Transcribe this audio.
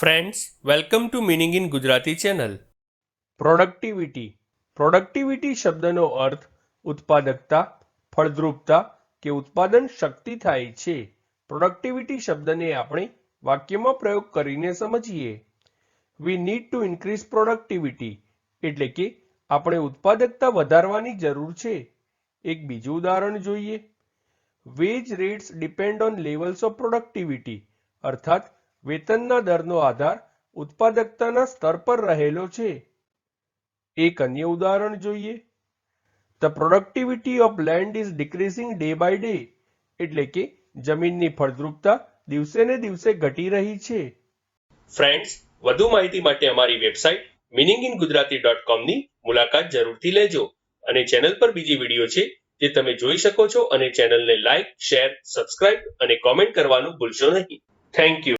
Friends welcome to meaning in Gujarati channel productivity productivity શબ્દનો અર્થ ઉત્પાદકતા, ફળદ્રુપતા કે ઉત્પાદન શક્તિ થાય છે. પ્રોડક્ટિવિટી શબ્દને આપણે વાક્યમાં પ્રયોગ કરીને સમજીએ. We need to increase productivity એટલે કે આપણે ઉત્પાદકતા વધારવાની જરૂર છે. એક બીજું ઉદાહરણ જોઈએ. Wage rates depend on levels of productivity અર્થાત વેતનના દરનો આધાર ઉત્પાદકતાના સ્તર પર રહેલો છે. એક અન્ય ઉદાહરણ જોઈએ. The productivity of land is decreasing day by day એટલે કે જમીનની ફળદ્રુપતા દિવસે ને દિવસે ઘટી રહી છે. ફ્રેન્ડ્સ વધુ માહિતી માટે અમારી website meaning in Gujarati dot કોમની મુલાકાત જરૂરથી લેજો અને ચેનલ પર બીજી વીડિયો છે જે તમે જોઈ શકો છો અને ચેનલને લાઇક શેર સબસ્ક્રાઇબ અને કોમેન્ટ કરવાનું ભૂલશો નહીં. Thank you